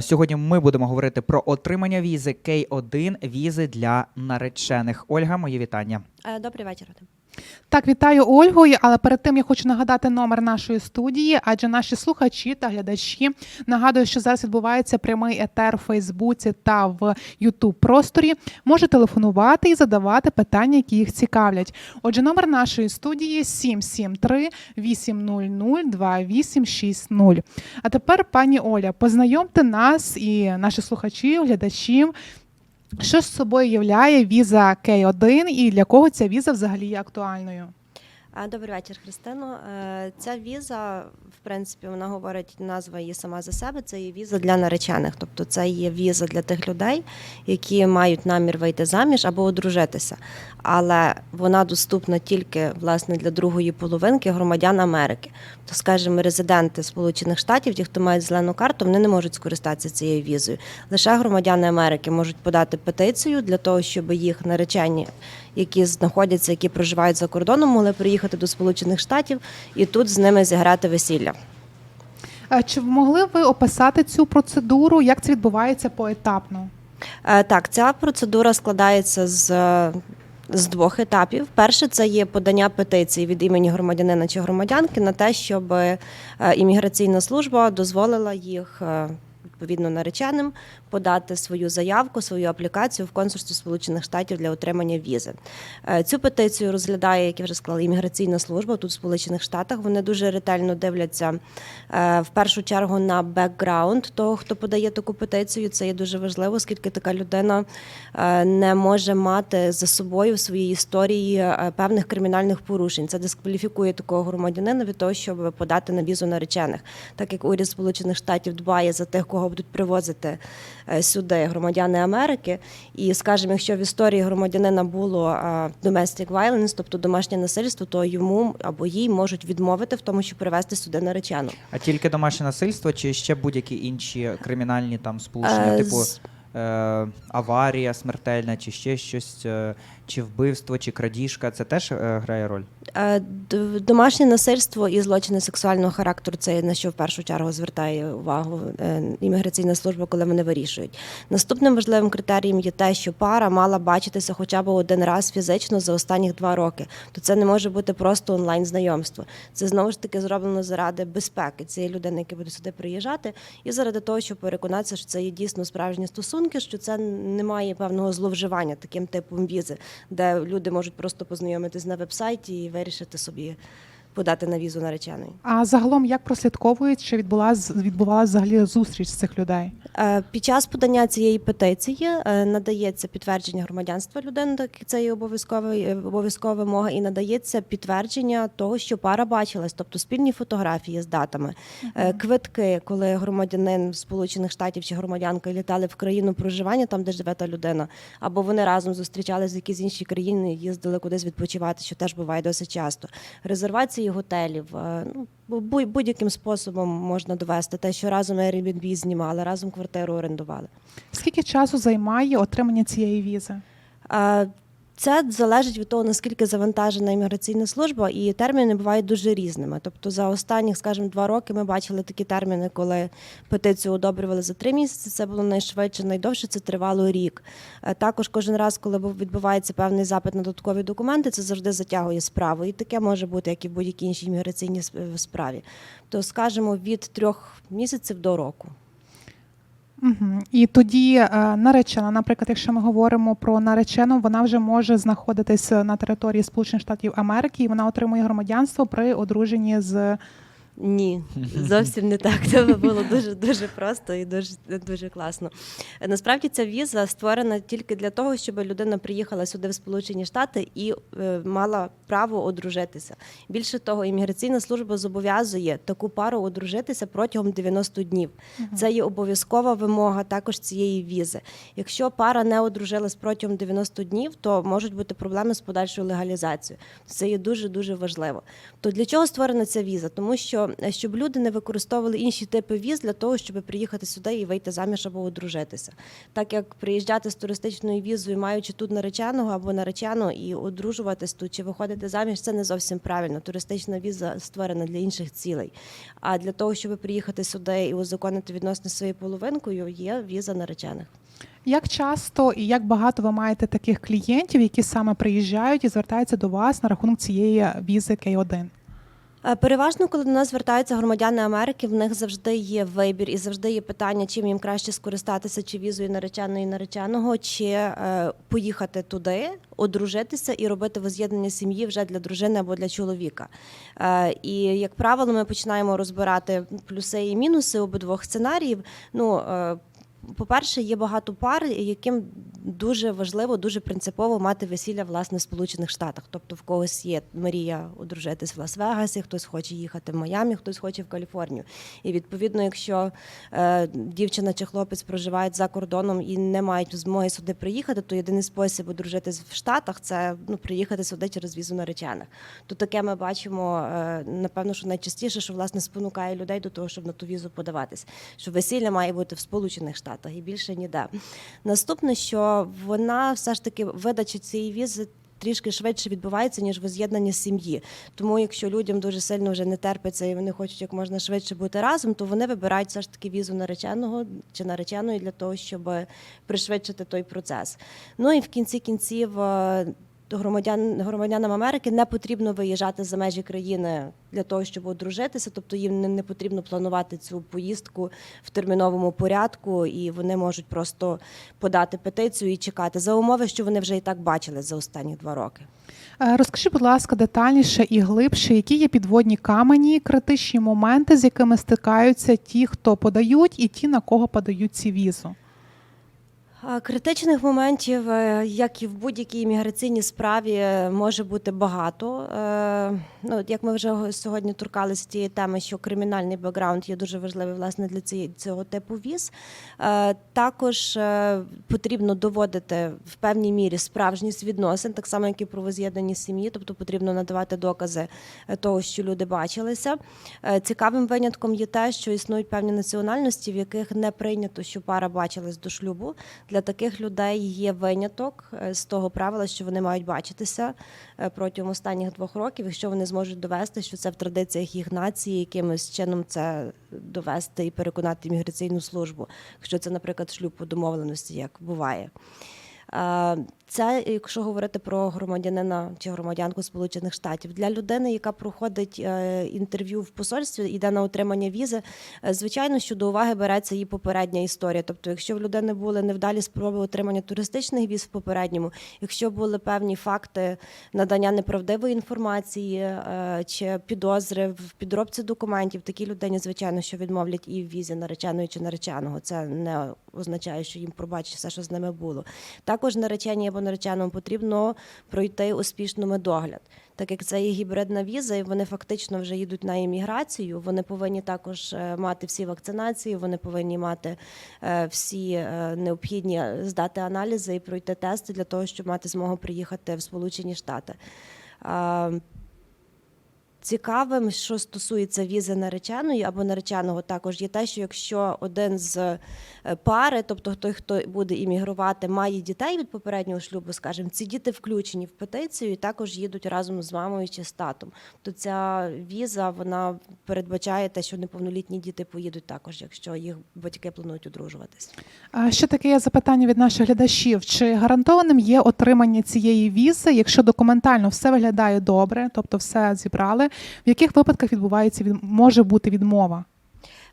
Сьогодні ми будемо говорити про отримання візи К1 візи для наречених. Ольга, мої вітання. Е, Добрий вечір. Так, вітаю Ольгу. Але перед тим я хочу нагадати номер нашої студії, адже наші слухачі та глядачі нагадую, що зараз відбувається прямий етер в Фейсбуці та в Ютуб просторі. Може телефонувати і задавати питання, які їх цікавлять. Отже, номер нашої студії 773 800 2860. А тепер, пані Оля, познайомте нас і наших слухачів, глядачів. Що з собою являє віза К1 і для кого ця віза взагалі є актуальною? Добрий вечір, Христино. Е, Ця віза, в принципі, вона говорить назва її сама за себе. Це є віза для наречених. Тобто це є віза для тих людей, які мають намір вийти заміж або одружитися. Але вона доступна тільки власне для другої половинки громадян Америки. То, скажімо, резиденти Сполучених Штатів, ті, хто мають зелену карту, вони не можуть скористатися цією візою. Лише громадяни Америки можуть подати петицію для того, щоб їх наречені, які знаходяться, які проживають за кордоном, могли приїхати до Сполучених Штатів і тут з ними зіграти весілля. Е, Чи могли ви описати цю процедуру? Як це відбувається поетапно? Е, Так, ця процедура складається з, з двох етапів. Перше це є подання петиції від імені громадянина чи громадянки на те, щоб е, імміграційна служба дозволила їх. Відповідно, нареченим подати свою заявку, свою аплікацію в консульство Сполучених Штатів для отримання візи. Е, Цю петицію розглядає, як я вже сказала, імміграційна служба тут в Сполучених Штатах. Вони дуже ретельно дивляться е, в першу чергу на бекграунд того, хто подає таку петицію. Це є дуже важливо, оскільки така людина е, не може мати за собою в своїй історії певних кримінальних порушень. Це дискваліфікує такого громадянина від того, щоб подати на візу наречених, так як уряд Сполучених Штатів дбає за тих, кого будуть привозити е, сюди громадяни Америки. І, скажімо, якщо в історії громадянина було е, domestic violence, тобто домашнє насильство, то йому або їй можуть відмовити в тому, щоб привезти сюди наречену. А тільки домашнє насильство чи ще будь-які інші кримінальні там сполучення, Е, типу аварія смертельна, чи ще щось, чи вбивство, чи крадіжка, це теж е, грає роль? Е, Домашнє насильство і злочини сексуального характеру це на що в першу чергу звертає увагу е, імміграційна служба, коли вони вирішують. Наступним важливим критерієм є те, що пара мала бачитися хоча б один раз фізично за останніх два роки. То це не може бути просто онлайн знайомство. Це знову ж таки зроблено заради безпеки цієї людини, яка буде сюди приїжджати, і заради того, щоб переконатися, що це є дійсно справжні стосунки, що це немає певного зловживання таким типом візи, де люди можуть просто познайомитись на вебсайті і вирішити собі подати на візу нареченої. А загалом як прослідковують, чи відбулася відбувалася взагалі зустріч цих людей? Е, Під час подання цієї петиції е, надається підтвердження громадянства людини, так це є обов'язкова е, обов'язкова вимога, і надається підтвердження того, що пара бачилась, тобто спільні фотографії з датами, Е, квитки, коли громадянин Сполучених Штатів чи громадянка літали в країну проживання, там де живе та людина, або вони разом зустрічались в якійсь іншій країні, їздили кудись відпочивати, що теж буває досить часто. Резервації готелів. е, Ну, будь- будь-яким способом можна довести те, що разом Airbnb знімали, разом квартиру орендували. Скільки часу займає отримання цієї візи? Це залежить від того, наскільки завантажена імміграційна служба, і терміни бувають дуже різними. Тобто, за останніх, скажімо, два роки ми бачили такі терміни, коли петицію одобрювали за три місяці. Це було найшвидше, найдовше це тривало рік. Е, Також кожен раз, коли був- відбувається певний запит на додаткові документи, це завжди затягує справу. І таке може бути, як і в будь-якій іншій імміграційній сп- справі. То, скажімо, від трьох місяців до року. Угу. І тоді е, наречена, наприклад, якщо ми говоримо про наречену, вона вже може знаходитись на території Сполучених Штатів Америки, і вона отримує громадянство при одруженні з Ні, зовсім не так. Це було дуже дуже просто і дуже дуже класно. Насправді ця віза створена тільки для того, щоб людина приїхала сюди в Сполучені Штати і е, мала право одружитися. Більше того, імміграційна служба зобов'язує таку пару одружитися протягом 90 днів. Це є обов'язкова вимога також цієї візи. Якщо пара не одружилась протягом 90 днів, то можуть бути проблеми з подальшою легалізацією. Це є дуже дуже важливо. То для чого створена ця віза? Тому що е, щоб люди не використовували інші типи віз для того, щоб приїхати сюди і вийти заміж або одружитися. Так як приїжджати з туристичною візою, маючи тут нареченого або наречену і одружуватись тут чи виходити заміж, це не зовсім правильно. Туристична віза створена для інших цілей. А для того, щоб приїхати сюди і узаконити відносини своєю половинкою, є віза наречених. Як часто і як багато ви маєте таких клієнтів, які саме приїжджають і звертаються до вас на рахунок цієї візи К1? Е, Переважно, коли до нас звертаються громадяни Америки, в них завжди є вибір і завжди є питання, чим їм краще скористатися, чи візою нареченої нареченого, чи е, поїхати туди, одружитися і робити воз'єднання сім'ї вже для дружини або для чоловіка. Е, і як правило, ми починаємо розбирати плюси і мінуси обидвох сценаріїв. Ну е, по-перше, є багато пар, яким дуже важливо, дуже принципово мати весілля власне в Сполучених Штатах. Тобто, в когось є мрія одружитись в Лас-Вегасі, хтось хоче їхати в Майамі, хтось хоче в Каліфорнію. І відповідно, якщо е, дівчина чи хлопець проживають за кордоном і не мають змоги сюди приїхати, то єдиний спосіб одружитись в Штатах це ну приїхати сюди через візу наречених. То таке ми бачимо, е, напевно, що найчастіше, що власне спонукає людей до того, щоб на ту візу подаватись. Що весілля має бути в Сполучених Штатах і більше ніде. Наступне, що вона все ж таки видача цієї візи. Трішки швидше відбувається, ніж воз'єднання сім'ї. Тому, якщо людям дуже сильно вже не терпиться і вони хочуть як можна швидше бути разом, то вони вибирають все ж таки візу нареченого чи нареченої для того, щоб пришвидшити той процес. Ну і в кінці кінців громадян, громадянам Америки не потрібно виїжджати за межі країни для того, щоб одружитися, тобто їм не, не потрібно планувати цю поїздку в терміновому порядку, і вони можуть просто подати петицію і чекати за умови, що вони вже і так бачили за останні два роки. Е, Розкажи, будь ласка, детальніше і глибше, які є підводні камені, критичні моменти, з якими стикаються ті, хто подають, і ті, на кого подають ці візу. Критичних моментів, е, як і в будь-якій імміграційній справі, е, може бути багато. Е, Ну, як ми вже сьогодні торкалися тієї теми, що кримінальний бекграунд є дуже важливий власне для цього типу віз. Також потрібно доводити в певній мірі справжність відносин, так само як і про воз'єднані сім'ї, тобто потрібно надавати докази того, що люди бачилися. Цікавим винятком є те, що існують певні національності, в яких не прийнято, що пара бачилась до шлюбу. Для таких людей є виняток е, з того правила, що вони мають бачитися е, протягом останніх двох років, якщо вони зможуть довести, що це в традиціях їх нації, якимось чином це довести і переконати імміграційну службу, якщо це, наприклад, шлюб по домовленості, як буває. Це, якщо говорити про громадянина чи громадянку Сполучених Штатів, для людини, яка проходить е, інтерв'ю в посольстві, йде на отримання візи, е, звичайно, що до уваги береться її попередня історія. Тобто, якщо в людини були невдалі спроби отримання туристичних віз в попередньому, якщо були певні факти надання неправдивої інформації е, чи підозри в підробці документів, такій людині, звичайно, що відмовлять і в візі нареченої чи нареченого. Це не означає, що їм пробачить все, що з ними було. Також нареченій або нареченому потрібно пройти успішно медогляд. Так як це є гібридна віза, і вони фактично вже їдуть на імміграцію, вони повинні також е, мати всі вакцинації, вони повинні мати е, всі е, необхідні здати аналізи і пройти тести для того, щоб мати змогу приїхати в Сполучені Штати. Цікавим, що стосується візи нареченої або нареченого, також є те, що якщо один з е, пари, тобто той, хто буде іммігрувати, має дітей від попереднього шлюбу, скажімо, ці діти включені в петицію і також їдуть разом з мамою чи з татом. То ця віза вона передбачає те, що неповнолітні діти поїдуть також, якщо їх батьки планують одружуватись. А ще таке запитання від наших глядачів: чи гарантованим є отримання цієї візи, якщо документально все виглядає добре, тобто все зібрали, в яких випадках відбувається від може бути відмова?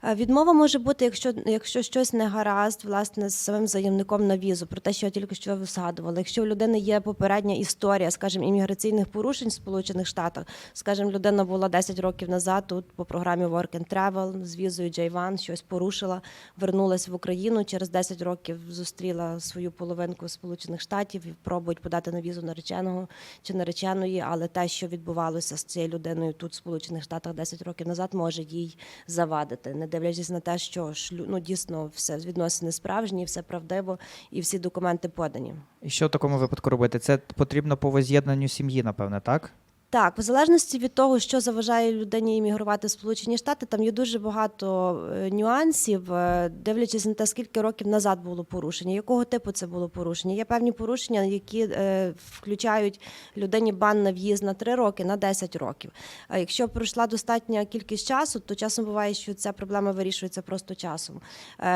Відмова може бути, якщо, якщо щось не гаразд, власне, з самим заявником на візу, про те, що я тільки що ви згадувала. Якщо у людини є попередня історія, скажімо, імміграційних порушень в Сполучених Штатах, скажімо, людина була 10 років назад тут по програмі Work and Travel з візою J1, щось порушила, вернулась в Україну, через 10 років зустріла свою половинку Сполучених Штатів і пробують подати на візу нареченого чи нареченої, але те, що відбувалося з цією людиною тут, в Сполучених Штатах 10 років назад, може їй завадити, дивлячись на те, що шлю... ну, дійсно все відносини справжні, все правдиво і всі документи подані. І що в такому випадку робити? Це потрібно по воз'єднанню сім'ї, напевне, так? Так, в залежності від того, що заважає людині іммігрувати в Сполучені Штати, там є дуже багато е, нюансів, е, дивлячись на те, скільки років назад було порушення, якого типу це було порушення. Є певні порушення, які е, включають людині бан на в'їзд на 3 роки, на 10 років. А якщо пройшла достатня кількість часу, то часом буває, що ця проблема вирішується просто часом.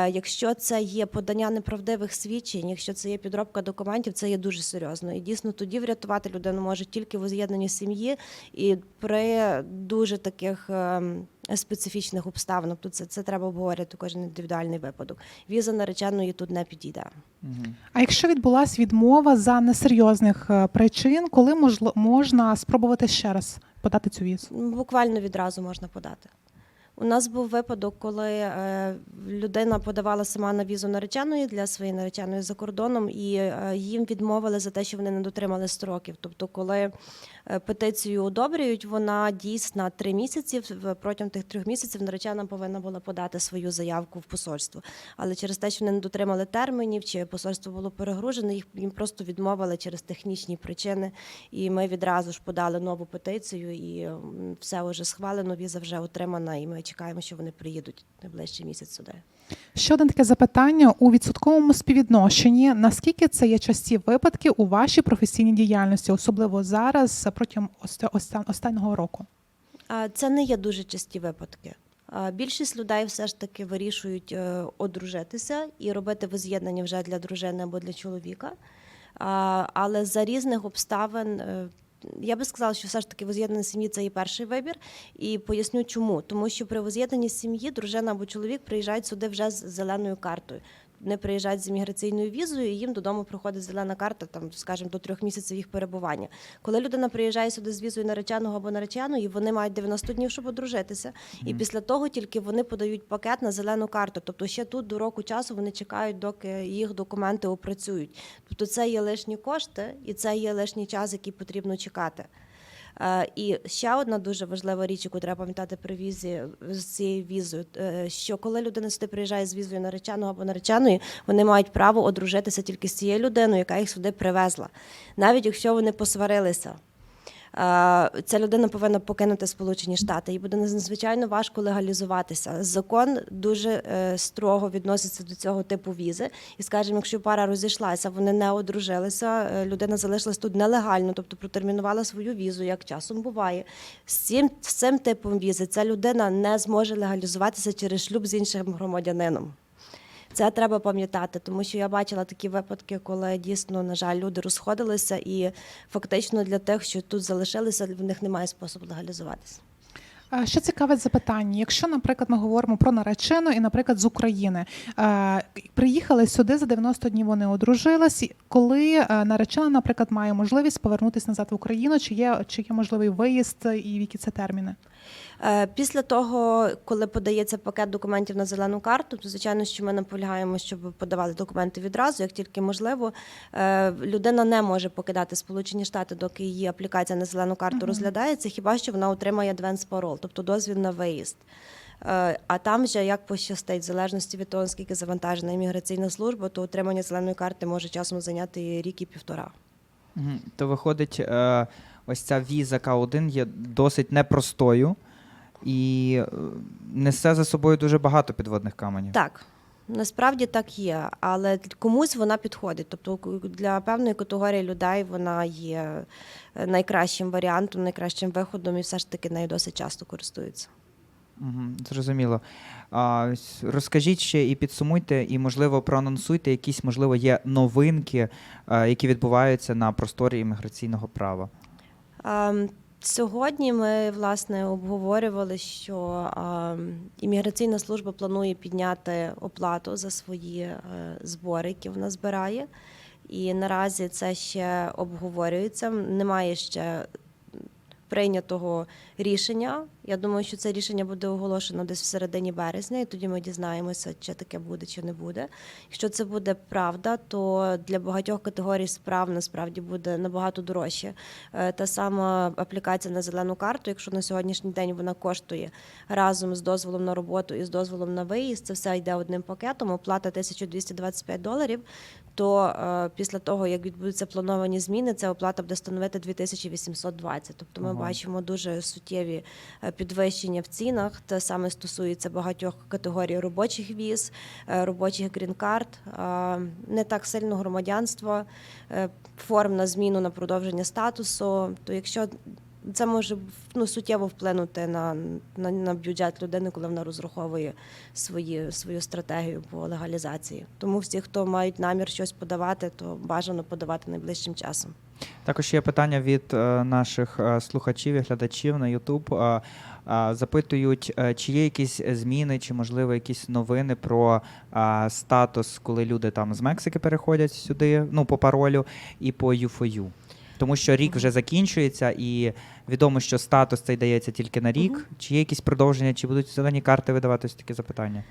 Якщо це є подання неправдивих свідчень, якщо це є підробка документів, це є дуже серйозно. І дійсно тоді врятувати людину може тільки воз'єднанні сім'ї і при дуже таких ем, специфічних обставинах. Тобто це, це треба обговорити кожен індивідуальний випадок. Віза нареченої тут не підійде. А якщо відбулась відмова за несерйозних е, причин, коли можна спробувати ще раз подати цю візу? Буквально відразу можна подати. У нас був випадок, коли е, людина подавала сама на візу нареченої для своєї нареченої за кордоном, і е, їм відмовили за те, що вони не дотримали строків. Тобто, коли е, петицію одобрюють, вона дійсна три місяці. Протягом тих трьох місяців наречена повинна була подати свою заявку в посольство. Але через те, що вони не дотримали термінів, чи посольство було перегружене, їх їм просто відмовили через технічні причини. І ми відразу ж подали нову петицію, і все вже схвалено, віза вже отримана, і ми чекаємо, що вони приїдуть найближчий місяць сюди. Ще одне таке запитання у відсотковому співвідношенні. Наскільки це є часті випадки у вашій професійній діяльності, особливо зараз протягом оста- оста- останнього року? Це не є дуже часті випадки. Більшість людей все ж таки вирішують е, одружитися і робити воз'єднання вже для дружини або для чоловіка. Але за різних обставин. Я би сказала, що все ж таки воз'єднання сім'ї це є перший вибір, і поясню чому. Тому що при воз'єднанні сім'ї дружина або чоловік приїжджають сюди вже з зеленою картою. Вони приїжджають з імміграційною візою, і їм додому приходить зелена карта, там, скажімо, до трьох місяців їх перебування. Коли людина приїжджає сюди з візою нареченого або нареченої, вони мають 90 днів, щоб одружитися. І після того тільки вони подають пакет на зелену карту. Тобто ще тут до року часу вони чекають, доки їх документи опрацюють. Тобто це є лишні кошти і це є лишній час, який потрібно чекати. Е, І ще одна дуже важлива річ, яку треба пам'ятати при візі з цією візою, е, що коли людина сюди приїжджає з візою нареченого або нареченої, вони мають право одружитися тільки з цією людиною, яка їх сюди привезла, навіть якщо вони посварилися. Е, Ця людина повинна покинути Сполучені Штати, і буде надзвичайно важко легалізуватися. Закон дуже е, строго відноситься до цього типу візи. І, скажімо, якщо пара розійшлася, вони не одружилися, е, людина залишилась тут нелегально, тобто протермінувала свою візу, як часом буває. З цим, з цим типом візи ця людина не зможе легалізуватися через шлюб з іншим громадянином. Це треба пам'ятати, тому що я бачила такі випадки, коли дійсно, на жаль, люди розходилися, і фактично для тих, що тут залишилися, в них немає способу легалізуватися. Ще цікаве запитання. Якщо, наприклад, ми говоримо про наречену і, наприклад, з України е, приїхали сюди за 90 днів, вони одружились. Коли е, наречена, наприклад, має можливість повернутися назад в Україну, чи є чи є можливий виїзд і в які це терміни? Е, Після того, коли подається пакет документів на зелену карту, то звичайно, що ми наполягаємо, щоб подавали документи відразу, як тільки можливо. Е, Людина не може покидати Сполучені Штати, доки її аплікація на зелену карту розглядається, хіба що вона отримає advance parole, тобто дозвіл на виїзд. Е, А там вже як пощастить, в залежності від того, наскільки завантажена імміграційна служба, то отримання зеленої карти може часом зайняти рік і півтора. То виходить, ось ця віза К1 є досить непростою і е, несе за собою дуже багато підводних каменів. Так, насправді так є, але комусь вона підходить. Тобто для певної категорії людей вона є е, найкращим варіантом, найкращим виходом, і все ж таки нею досить часто користуються. Угу, зрозуміло. А, розкажіть ще і підсумуйте, і, можливо, проанонсуйте якісь, можливо, є новинки, е, які відбуваються на просторі імміграційного права. Ем, Сьогодні ми власне обговорювали, що імміграційна служба планує підняти оплату за свої е, збори, які вона збирає. І наразі це ще обговорюється. Немає ще прийнятого рішення Я думаю, що це рішення буде оголошено десь в середині березня, і тоді ми дізнаємося, чи таке буде, чи не буде. Якщо це буде правда, то для багатьох категорій справ насправді буде набагато дорожче. Е, Та сама аплікація на зелену карту, якщо на сьогоднішній день вона коштує разом з дозволом на роботу і з дозволом на виїзд, це все йде одним пакетом, оплата 1225 доларів. То е, після того, як відбудуться плановані зміни, ця оплата буде становити 2820. Тобто ми Ага. бачимо дуже суттєві е, підвищення в цінах. Те саме стосується багатьох категорій робочих віз, е, робочих грін-карт, е, не так сильно громадянство, е, форм на зміну на продовження статусу. То якщо це може ну, суттєво вплинути на, на, на бюджет людини, коли вона розраховує свої, свою стратегію по легалізації. Тому всі, хто мають намір щось подавати, то бажано подавати найближчим часом. Також є питання від е, наших е, слухачів і глядачів на YouTube. Е, запитують, чи є якісь зміни, чи можливо якісь новини про статус, коли люди там з Мексики переходять сюди, ну по паролю, і по ЮФОЮ. Тому що рік вже закінчується, і відомо, що статус цей дається тільки на рік. Чи є якісь продовження, чи будуть зелені карти видаватися такі запитання?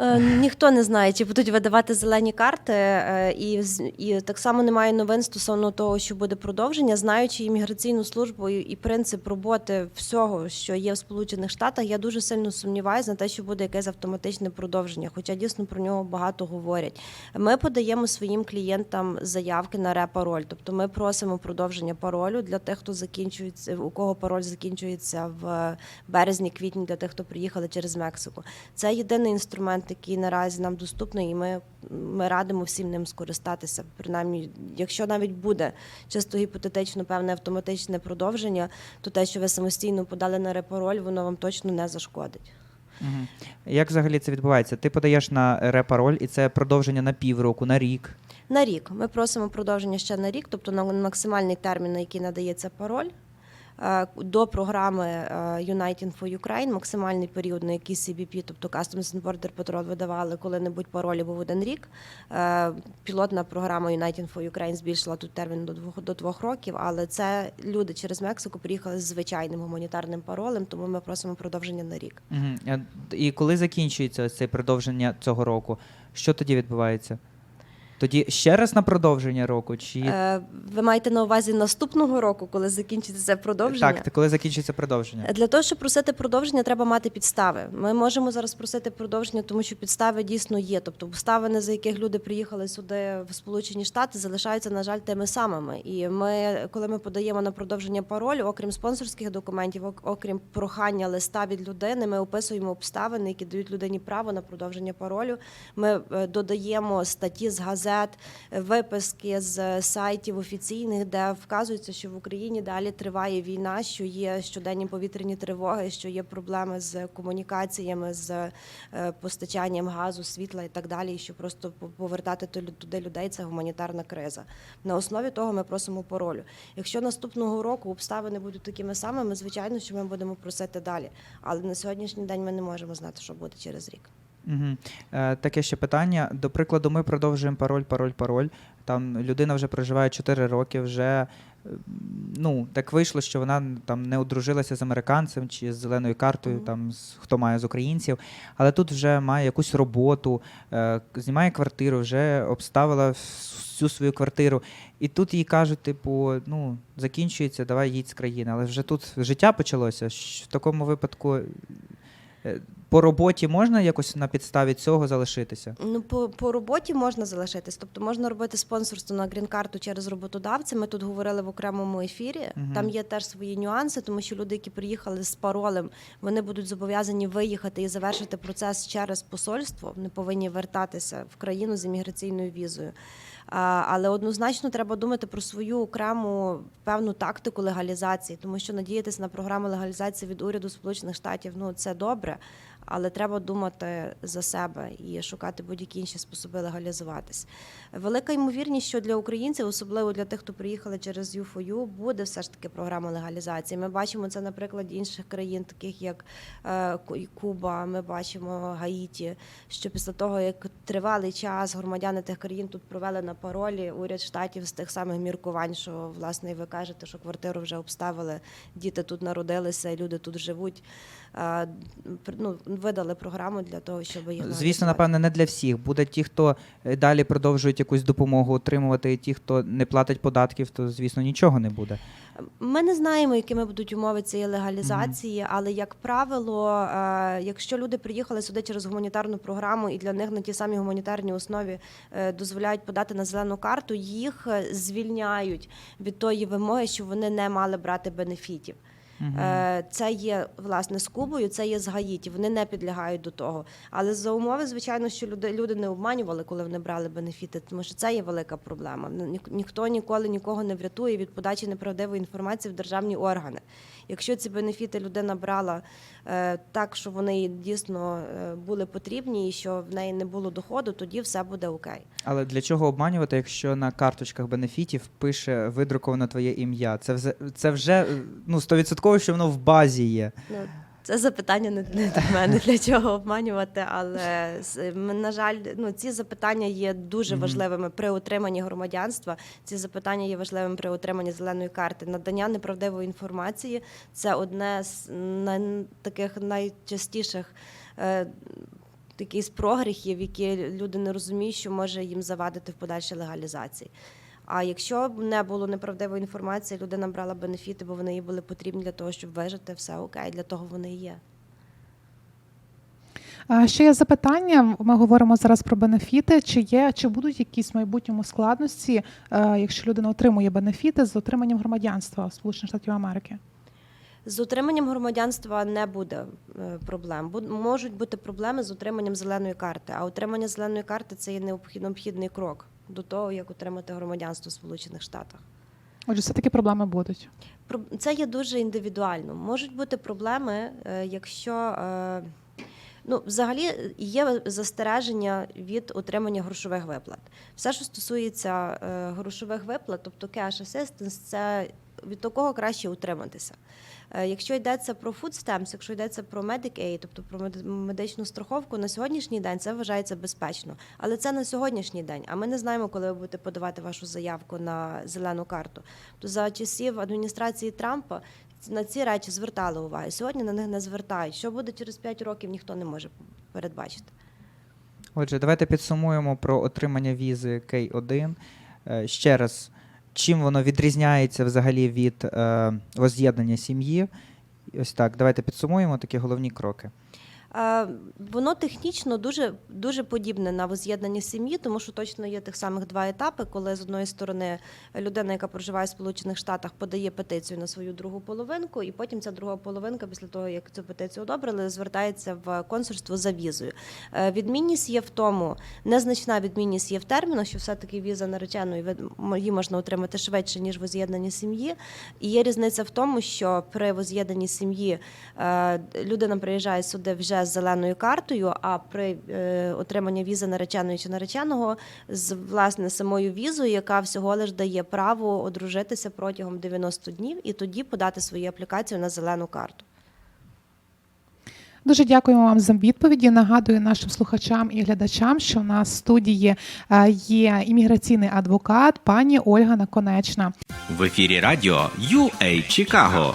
Е, Ніхто не знає, чи будуть видавати зелені карти, е, і, і так само немає новин стосовно того, що буде продовження. Знаючи імміграційну службу і, принцип роботи всього, що є в Сполучених Штатах, я дуже сильно сумніваюся на те, що буде якесь автоматичне продовження, хоча дійсно про нього багато говорять. Ми подаємо своїм клієнтам заявки на репароль, тобто ми просимо продовження паролю для тих, хто закінчується, у кого пароль закінчується в березні-квітні, для тих, хто приїхали через Мексику. Це єдиний інструмент, який наразі нам доступний, і ми, ми радимо всім ним скористатися. Принаймні, якщо навіть буде чисто гіпотетично певне автоматичне продовження, то те, що ви самостійно подали на репароль, воно вам точно не зашкодить. Угу. Як взагалі це відбувається? Ти подаєш на репароль, і це продовження на півроку, на рік. На рік ми просимо продовження ще на рік, тобто на максимальний термін, на який надається пароль. Е, До програми е, United for Ukraine максимальний період, на який CBP, тобто Customs and Border Patrol, видавали коли-небудь паролі був один рік. Е, Пілотна програма United for Ukraine збільшила тут термін до двох до двох років, але це люди через Мексику приїхали з звичайним гуманітарним паролем, тому ми просимо продовження на рік. Угу. І коли закінчується це продовження цього року, що тоді відбувається? Тоді ще раз на продовження року? Чи Е, Ви маєте на увазі наступного року, коли закінчиться це продовження? так, коли закінчиться продовження? Для того, щоб просити продовження, треба мати підстави. Ми можемо зараз просити продовження, тому що підстави дійсно є. Тобто обставини, за яких люди приїхали сюди в Сполучені Штати, залишаються, на жаль, тими самими. І ми, коли ми подаємо на продовження паролю, окрім спонсорських документів, окрім прохання листа від людини, ми описуємо обставини, які дають людині право на продовження паролю. Ми е, додаємо статті з газет, е, виписки з сайтів офіційних, де вказується, що в Україні далі триває війна, що є щоденні повітряні тривоги, що є проблеми з комунікаціями, з е, постачанням газу, світла і так далі. І що просто повертати туди людей це гуманітарна криза. На основі того ми просимо паролю. Якщо наступного року обставини будуть такими самими, звичайно, що ми будемо просити далі. Але на сьогоднішній день ми не можемо знати, що буде через рік. Угу. Е, таке ще питання. До прикладу, ми продовжуємо пароль, пароль, пароль. Там людина вже проживає 4 роки, вже е, ну, так вийшло, що вона там не одружилася з американцем чи з зеленою картою, Мгм. там з хто має з українців, але тут вже має якусь роботу, е, знімає квартиру, вже обставила всю свою квартиру. І тут їй кажуть, типу, ну, закінчується, давай їдь з країни. Але вже тут життя почалося. В такому випадку по роботі можна якось на підставі цього залишитися? Ну, по, по роботі можна залишитись, тобто можна робити спонсорство на грін-карту через роботодавця. Ми тут говорили в окремому ефірі. Мгм. Там є теж свої нюанси, тому що люди, які приїхали з паролем, вони будуть зобов'язані виїхати і завершити процес через посольство. Не повинні вертатися в країну з імміграційною візою. Але однозначно треба думати про свою окрему певну тактику легалізації, тому що надіятися на програму легалізації від уряду Сполучених Штатів ну це добре. але треба думати за себе і шукати будь-які інші способи легалізуватись. Велика ймовірність, що для українців, особливо для тих, хто приїхали через U4U, буде все ж таки програма легалізації. Ми бачимо це на прикладі інших країн, таких як е, Куба. Ми бачимо Гаїті. Що після того, як тривалий час громадяни тих країн тут провели на паролі, уряд штатів з тих самих міркувань, що власне і ви кажете, що квартиру вже обставили, діти тут народилися, люди тут живуть. е, Ну, видали програму для того, щоб їх Звісно, напевне, не для всіх. Буде ті, хто е, далі продовжують якусь допомогу отримувати, і ті, хто не платить податків, то звісно нічого не буде. Ми не знаємо, якими будуть умови цієї легалізації, але як правило, е, якщо люди приїхали сюди через гуманітарну програму і для них на тій самій гуманітарній основі е, дозволяють подати на зелену карту, їх е, звільняють від тої вимоги, що вони не мали брати бенефітів. Е, Це є власне з Кубою, це є з Гаїті. Вони не підлягають до того. Але за умови, звичайно, що люди, люди не обманювали, коли вони брали бенефіти, тому що це є велика проблема. Ні- Ніхто ніколи нікого не врятує від подачі неправдивої інформації в державні органи. Якщо ці бенефіти людина брала е, так, що вони їй дійсно е, були потрібні і що в неї не було доходу, тоді все буде окей. Але для чого обманювати, якщо на карточках бенефітів пише видруковано твоє ім'я? Це вже це вже е, ну 100% що воно в базі є. Це запитання не, до мене для чого обманювати, але на жаль, ну ці запитання є дуже важливими при отриманні громадянства. Ці запитання є важливими при отриманні зеленої карти. Надання неправдивої інформації це одне з таких найчастіших. Е, Якісь прогріхів, які люди не розуміють, що може їм завадити в подальшій легалізації. А якщо б не було неправдивої інформації, людина брала бенефіти, бо вони їй були потрібні для того, щоб вижити, все окей, для того вони і є. Ще є запитання. Ми говоримо зараз про бенефіти. Чи є, чи будуть якісь в майбутньому складності, е, якщо людина отримує бенефіти з отриманням громадянства Сполучених Штатів Америки? З отриманням громадянства не буде е, проблем. Можуть бути проблеми з отриманням зеленої карти. А отримання зеленої карти це є необхід- необхідний крок до того, як отримати громадянство в Сполучених Штатах. Отже, все таки проблеми будуть. Це є дуже індивідуально. Можуть бути проблеми, е, якщо е, ну, взагалі є застереження від отримання грошових виплат. Все, що стосується е, грошових виплат, тобто cash assistance, це від такого краще утриматися. Е, Якщо йдеться про food stamps, якщо йдеться про medic тобто про мед- медичну страховку, на сьогоднішній день це вважається безпечно. Але це на сьогоднішній день. А ми не знаємо, коли ви будете подавати вашу заявку на зелену карту. То за часів адміністрації Трампа на ці речі звертали увагу. Сьогодні на них не звертають. Що буде через 5 років, ніхто не може передбачити. Отже, давайте підсумуємо про отримання візи K1. Е, Ще раз, чим воно відрізняється взагалі від е, воз'єднання сім'ї? Ось так, давайте підсумуємо такі головні кроки. Воно технічно дуже, дуже подібне на воз'єднання сім'ї, тому що точно є тих самих два етапи, коли з одної сторони людина, яка проживає в Сполучених Штатах, подає петицію на свою другу половинку, і потім ця друга половинка, після того як цю петицію одобрили, звертається в консульство за візою. Е, Відмінність є в тому, незначна відмінність є в термінах, що все-таки віза нареченої її можна отримати швидше ніж воз'єднання сім'ї. І є різниця в тому, що при воз'єднанні сім'ї е, людина приїжджає сюди вже з зеленою картою, а при е, отриманні візи нареченої чи нареченого з власне самою візою, яка всього лиш дає право одружитися протягом 90 днів і тоді подати свою аплікацію на зелену карту. Дуже дякуємо вам за відповіді. Нагадую нашим слухачам і глядачам, що в нас в студії е, є імміграційний адвокат пані Ольга Наконечна. В ефірі радіо UA Чикаго.